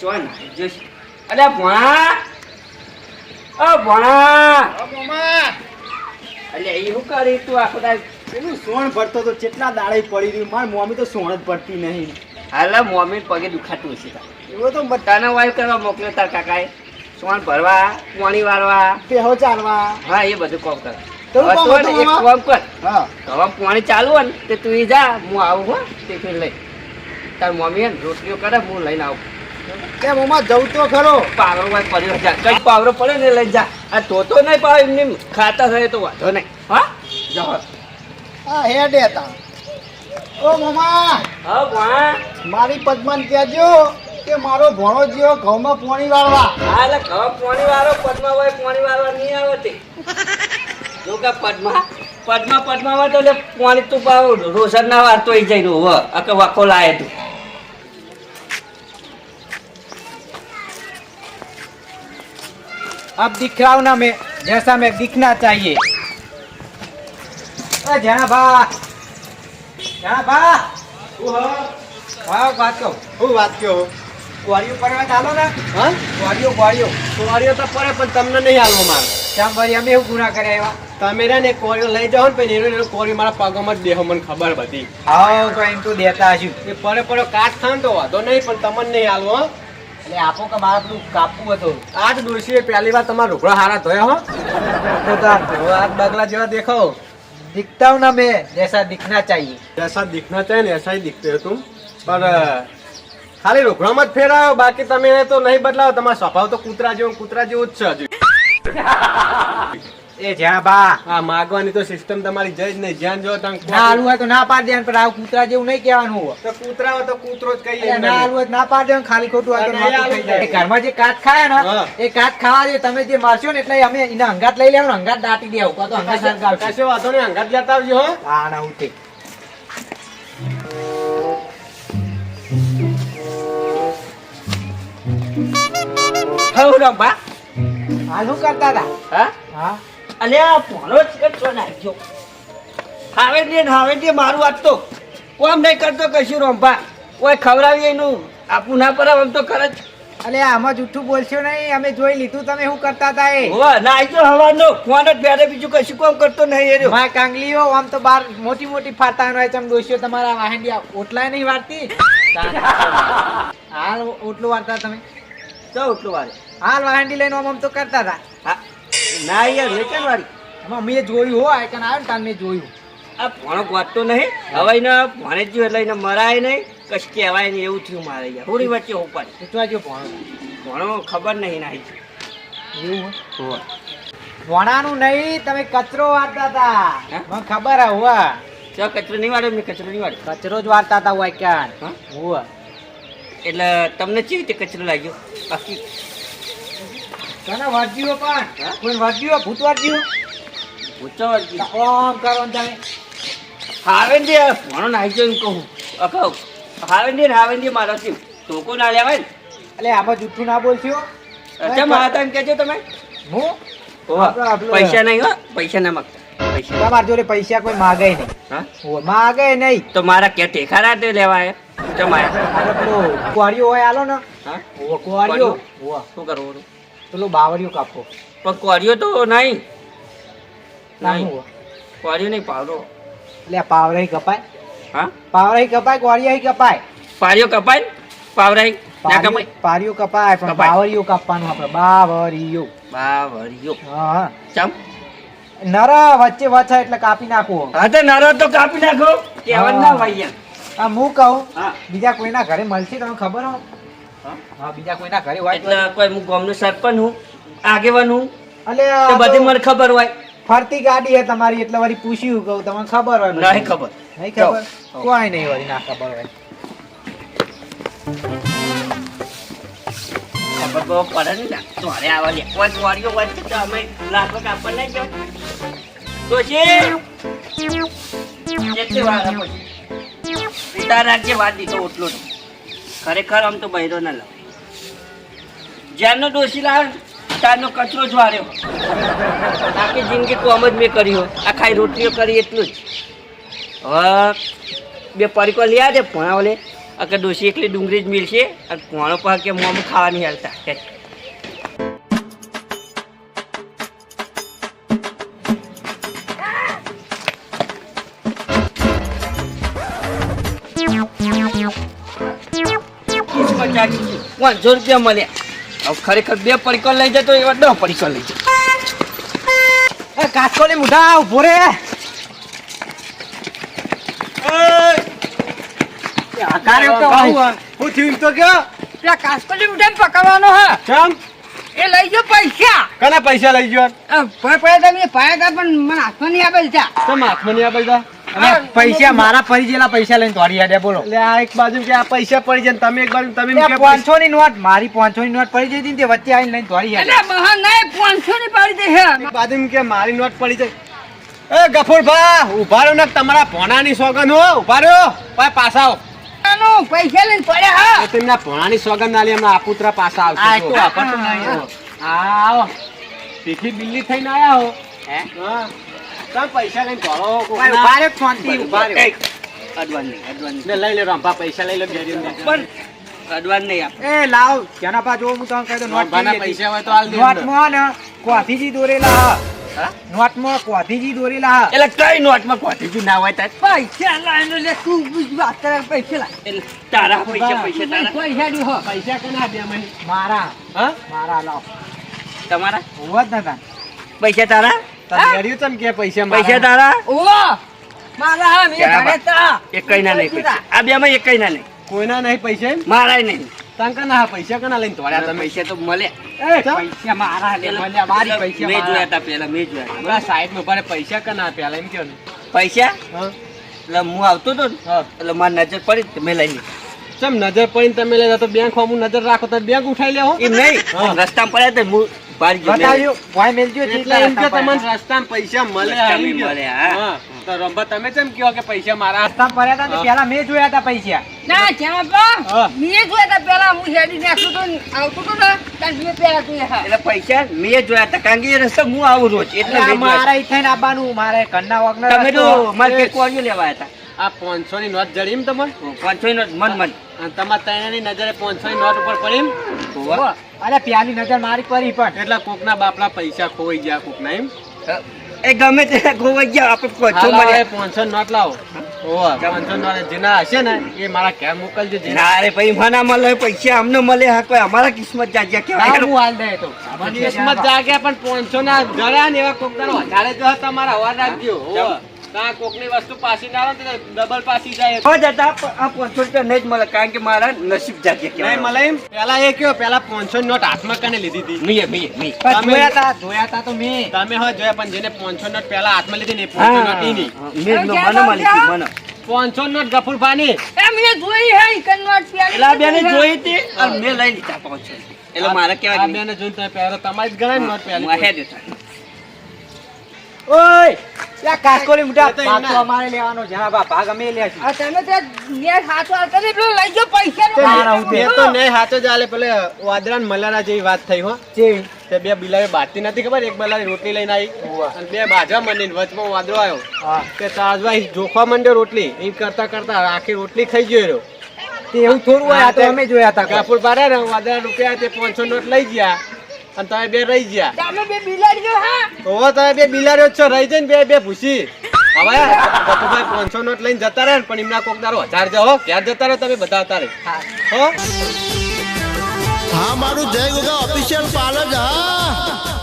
ચો ના અલે ભણા! ઓ ભણા! અલે એ શું કરી તું આખો દાડ? પેલું સોણ ભરતો તો કેટલા દાડે પડી રહ્યું? માર મમ્મી તો સોણ જ પડતી નહીં. હાલ મમ્મી પગે દુખાતું હશે. એવો તો બધાને વાયુ કરવા મોકલ્યો તાર કાકાએ? સોન ભરવા પાણી વાળવા? પેહો ચાલવા. હા એ બધું કોમ કર. મામા? હા. પાણી ચાલુ હોય ને તે તું જા હું આવું હો તે લઈ. તાર મમ્મી હે રોટલીઓ કરે હું લઈને આવું. કે ઓમાં જવું તો ખરો? પાવરો પડ્યો જા કઈ પાવરો પડે ને લઈ જા. આ તો તો નહીં પાવે એમની ખાતા થાય તો વાંધો નહીં. હા? જાઓ હા. હેડ હતા ઓ મામા હા વાહ મારી પદ્માન કહેજો કે મારો ભણો જેવો ઘઉંમાં પોણી વાળવા. હા એટલે ઘઉં પોણી વાળો પદ્મા હોય પાણી વાળવા નહીં આવતી. જો કે પદ્મા પદ્મા પદ્મા હોય તો એટલે પોણી તું પાવ રોશન ના વારતો તો જઈને હોવ અકે વાખો લાય તું. अब दिखलाओ ना मैं जैसा मैं दिखना चाहिए अ जना बा जना बा હા વાત કહો હું વાત કહો કોરિયો પરવા ચાલો ને હા કોરિયો કોરિયો કોરિયો તો પડે પણ તમને નહીં હાલવો મારે ચામ ભરી અમે એવું ગુના કર્યા એવા તમે રે ને કોરિયો લઈ જાઓ ને પછી એનો એનો કોરિયો મારા પગમાં જ દેહો મને ખબર બધી હા તો એમ તો દેતા હશું એ પડે પડે કાટ ખાન તો વાંધો નહીં પણ તમને નહીં હાલવો હો. એટલે આપો કે મારા પેલું કાપવું હતું. આજ ડોશીએ પહેલી વાર તમારા રૂપડા હારા ધોયા હો. આજ બગલા જેવા દેખો દિખતા ના મેં જૈસા દીખના ચાહીએ જૈસા દીખના ચાહીએ ને એસા દિખતે તું પણ ખાલી રોકડામાં જ ફેરાયો બાકી તમે તો નહીં બદલાવો. તમારો સ્વભાવ તો કૂતરા જેવો કૂતરા જેવો જ છે હજુ. એ જ્યાં બા. આ માગવાની તો સિસ્ટમ તમારી જઈ જ નહીં. જ્યાં જો તમે ના હાલવું હોય તો ના પાડી દેવાનું પણ આ કૂતરા જેવું નહીં કહેવાનું હોય. તો કૂતરા હોય તો કૂતરો જ કહીએ ના હાલવું હોય ના પાડી દેવાનું ખાલી ખોટું હોય તો ના, થઈ જાય. ઘરમાં જે કાચ ખાય ને એ કાચ ખાવા દે તમે જે મારશો ને એટલે અમે એના અંગાત લઈ લેવાનું અંગાત દાટી દેવું કાં તો અંગાત સળગાવશું. કશો વાંધો નહીં અંગાત લેતા આવજો હો. હા ના હવ કરતા હતા? હા? હા. અલે આ ભણો જ કેટલો નાખ્યો હાવે દે ને દે મારું વાત તો કોમ નહીં કરતો કશું રંભા. કોઈ ખવડાવી એનું આપું ના પર આમ તો કરે જ. અલે આમાં જૂઠું બોલશો નહીં અમે જોઈ લીધું તમે શું કરતા હતા એ? હોવા ના આઈ હવાનો ફોન જ બેરે બીજું કશું કોમ કરતો નહીં એ રહ્યો. મારા કાંગલીઓ આમ તો બાર મોટી મોટી ફાટા હોય ચમ ડોસીઓ તમારા વાહંડિયા ઓટલાય નહીં વારતી હાલ ઓટલું વારતા તમે? તો ઓટલું વારે હાલ વાહંડી લઈને આમ તો કરતા હતા હા. ના યાર નહીં કેમ વારી આમાં મેં જોયું હો આયકન આવ્યો ને તાન મેં જોયું. આ ભણો ગોતતો નહીં. હવે એને ભણે જ એટલે એને મરાય નહીં. કશ કહેવાય નહીં એવું થયું મારે યાર. થોડી વચ્ચે હું પાડી પૂછવા જો ભણો? ભણો ખબર નહીં નાઈ એવું હોવા. ભણાનું નહીં તમે કચરો વાળતા હતા? મને ખબર આ હોવા. ચા કચરો નહીં વાળ્યો મેં કચરો નહીં વાળ્યો. કચરો જ વાળતા હતા હા? હોવા. એટલે તમને કેવી રીતે કચરો લાગ્યો? બાકી તને વર્જીઓ પણ કોઈ વર્જીઓ ભૂત વર્જીઓ ઊંચો વાગ્યો. ઓમ કરો તમે હાવે દે ભણો નાઈ ગયો કહું. અકવ હાવે ને હાવે દે મારો થી ટોકો ના લેવાય ને? એટલે આમાં જૂઠું ના બોલશો? અચ્છા મારા તમે કહેજો તમે. હું? હોવા. આપણો- આપણો- પૈસા નહીં હો પૈસા ના માગતા. પૈસા. તમારા જોડે પૈસા કોઈ માગે નહીં. માગે નહીં. તો મારા કે ટેકારા તે લેવાય તમારે આ હોય આલો ને. શું કરવું પેલો બાવરિયો કાપો. પણ કોરિયો તો નહીં. નહીં. કોરિયો નહીં પાવરો એટલે પાવરાઈ કપાય? હા? પાવરાઈ કપાય કોરિયાઈ કપાય? પારિયો કપાય? પાવરાઈ? ના કપાય? પારિયો કપાય પણ. બાવરિયો કાપવાનું આપણે. બાવરિયો બાવરિયો હા. ચમ? નરા વચ્ચે વચ્ચે એટલે કાપી નાખવો હા તો નારો તો કાપી નાખો. કહેવાનું ના ભાઈ આ હું કહું હા. બીજા કોઈના ઘરે મળશે તમને ખબર હો હા? બીજા કોઈના ઘરે હોય એટલે કોઈ હું ગામનો સરપંચ હું આગેવાન હું. એટલે બધી મને ખબર હોય. ફરતી ગાડી હે તમારી એટલે વળી પૂછ્યું કહું તમને ખબર હોય નહીં ખબર. નહીં ખબર? કોઈ નહીં વળી ના ખબર હોય. ખબર બહુ પડે ને ના. આવા લે કોઈ વાડીઓ હોય તો અમે લાખો કાપડ નહીં જાઓ. ડોશી કેટલી વાર પછી પિતા રાખજે વાત દીધો ઓટલો તો. ખરેખર આમ તો બૈરો ના લાવ. જ્યારનો ડોશી લાવે ને, ત્યારનો કચરો જ વાર્યો. આખી જિંદગી કોમ જ મેં કર્યો આ ખાઈ રોટલીઓ કરી એટલું જ. હવે બે પડીકો લઈ આવજે ભણાવલે કે દોષી એકલી ડુંગળી જ મિલશે અને કોણો પર કે મોમ ખાવાની હાલતા. કે પાંચસો રૂપિયા મળ્યા. હવે ખરેખર બે પડીકો લઈ જતો એવા દસ પડીકો લઈ જતો કાચકો ને મુઢા ઊભો રે. હું થયું તો કયો? પેલા પકડવાનો હા. એ લઈ ગયો પૈસા. કના પૈસા લઈ ગયો? અ, ભય તમે પાયા હતા પણ મને હાથમાં નહીં આપેલ છે. ચમ હાથમાં નહીં આપેલ અને પૈસા મારા પડી જેલા પૈસા લઈને દોડી હેડે બોલો. એટલે આ એક બાજુ કે આ પૈસા પડી જાય તમે એક બાજુ તમે પાંચસો ની નોટ મારી પાંચસો ની નોટ પડી જઈ હતી ને તે વચ્ચે આવીને લઈને દોડી હેડે એટલે બહાર નહીં પાંચસો ની પડી દે છે બાજુ કે મારી નોટ પડી જાય. એ ગફુર ભા ઊભા રહ્યો ને તમારા ભોણાની સોગન હો ઊભા રહ્યો ભાઈ પાછા આવો. પૈસા લઈને પડ્યા હા. તેમના ભોણાની સોગન ના લે એમના આપુત્રા પાછા આ આવશે તો વાપરતું નહીં હો. હા આવો. પીઠી બિલ્લી થઈને આયા હો? હા. તમે પૈસા લઈને ભાઈ, ઊભા રહ્યો, શાંતિ, ઊભા રહ્યો. એક, અડવાન નહીં અડવાન નહીં. ને લઈ લે રંભા પૈસા લઈ લે ઘેરી પણ અડવાન નહીં આપ. એ લાવ. જેના પા જો હું તમને કહી દઉં. પૈસા હોય તો દે નોટમાં ને કોથીજી દોરેલા. હા. નોટમાં કોથીજી દોરેલા. હા. એટલે કઈ નોટમાં કોથીજી ના હોય તાર? પૈસા લાવીને લે તું વાત કરે પૈસા એટલે તારા પૈસા પૈસા તારા. પૈસા દો હો. પૈસા કના દે મને? મારા. હા? મારા લાવ. તમારા? હોવા જ નતા પૈસા તારા? તમે ઘેર્યું કે પૈસા પૈસા તારા? ઓવો મારા હા મેં ઘરે તા. એક ના નહીં પૈસા. આ બે માં એક ના નહીં. કોઈના નહીં પૈસા મારાય નહીં. તાન કના પૈસા કના લઈને દોડ્યા તમે પૈસા તો મળે. પૈસા મારા લે મળ્યા, મારી પૈસા મેં જોયા મારા. પેલા મેં જોયા પૈસા કના આપ્યા એમ કયો ને. પૈસા? હા. એટલે હું આવતો હતો ને એટલે મારી નજર પડી તો મેં લઈ લીધા. ચમ નજર પડીને તમે લેતા તો બેંક નજર રાખો તો બેંક ઉઠાઈ લેવો એમ નહીં. રસ્તા રસ્તામાં પડ્યા તો હું મેં બતાવ્યું, વાય મેલજો, એટલે એમ કે તમને રસ્તામાં પૈસા મળે આવી મળે, હા. હા. તો રંભા તમે કેમ કહો કે પૈસા મારા? રસ્તામાં પડ્યા હતા ને મેં જોયા હતા પૈસા. ના જ્યાં મેં જોયા તા પેલા હું હેડી નાખતો તો આવતો તો ને ત્યાં મેં પેલા જોયા એટલે પૈસા મેં જોયા હતા કારણ કે એ રસ્તા હું આવું રોજ એટલે મારા થઈને આવવાનું, મારે ઘરના વગના. તમે તો મારે કે લેવા હતા આ પાંચસો ની નોટ જડી એમ તમને પાંચસો નોટ મન મન. અને તમારા ત્રણેયની નજરે પાંચસો ની નોટ ઉપર પડી એમ. અરે પ્યાલી નજર મારી પડી પણ. એટલે કોકના બાપના પૈસા ખોવાઈ ગયા કોકના એમ? એ ગમે તે ગોવાઈ ગયા આપણે પાંચસો મળ્યા પાંચસો નોટ લાવો. ઓવા પાંચસો ની જેના હશે ને એ મારા ઘેર મોકલજો જેના. ના રે ભાઈ મને મળે પૈસા અમને મળે હા કોઈ અમારા કિસ્મત જાગ્યા કેવાય હું હાલ દે તો. કિસ્મત જાગ્યા પણ પાંચસો ના જડ્યા ને એવા કોક વધારે જો તમારા હવા રાખજો. કાં કોકની વસ્તુ પાછી ના આવે ડબલ પાછી જાય. હો જતા આ પાંચસો રૂપિયા નહીં જ મળે કારણ કે મારા નસીબ જાગ્યા નહીં મળે એમ? પેલા એ કયો પેલા પાંચસો નોટ હાથમાં કને લીધી હતી? મીએ મીએ મી જોયા તા. જોયા તા તો મેં તમે હો જોયા પણ જેને પાંચસો નોટ પેલા હાથમાં લીધી ને એ પાંચસો નોટ ઈ નહીં મેં મને મળી મને. પાંચસો નોટ ગફુરભાની એ મેં જોઈ હે ઈ કન્વર્ટ પેલી એટલે બેને જોઈ હતી? અને મેં લઈ લીધા પાંચસો એટલે મારે આ કેવાય બેને જોઈને તમે પહેરો તમારી જ ગણાય નોટ હતા. ઓય યા કાસ્કોલી એના. તો અમારે લેવાનો જરા બા ભાગ અમે લે છે આ તમે તે ને હાથો હાથો ને પેલો લઈ ગયો પૈસા નો મારા તો ને હાથો જાલે પેલે વાદરાન મલારા જેવી વાત થઈ હો. જેવી. તે બે બિલાડી બાટતી નથી ખબર એક બિલાડી રોટલી લઈને આવી. અને બે બાજા મંડી વચમાં વાદરો આવ્યો. કે તે તાજભાઈ જોખવા મંડ્યો રોટલી. એમ કરતા કરતા આખી રોટલી ખાઈ ગયો રહ્યો. તે એવું થોડું હોય આ તો અમે જોયા હતા કાપુર પાડે ને વાદળા રૂપિયા તે પાંચસો નોટ લઈ ગયા. અને તમે બે રહી ગયા. તમે બે બિલાડીઓ હા? તો તમે બે બિલાડીઓ છો રહી જાય ને બે બે ભૂસી. હવે પાંચસો નોટ લઈને જતા રહે ને પણ એમના કોક દારો હજાર જાઓ ક્યાં જતા રહો તમે બધા તારે હો? હા મારું જય ગોગા ઓફિશિયલ પાર્લર જ હા.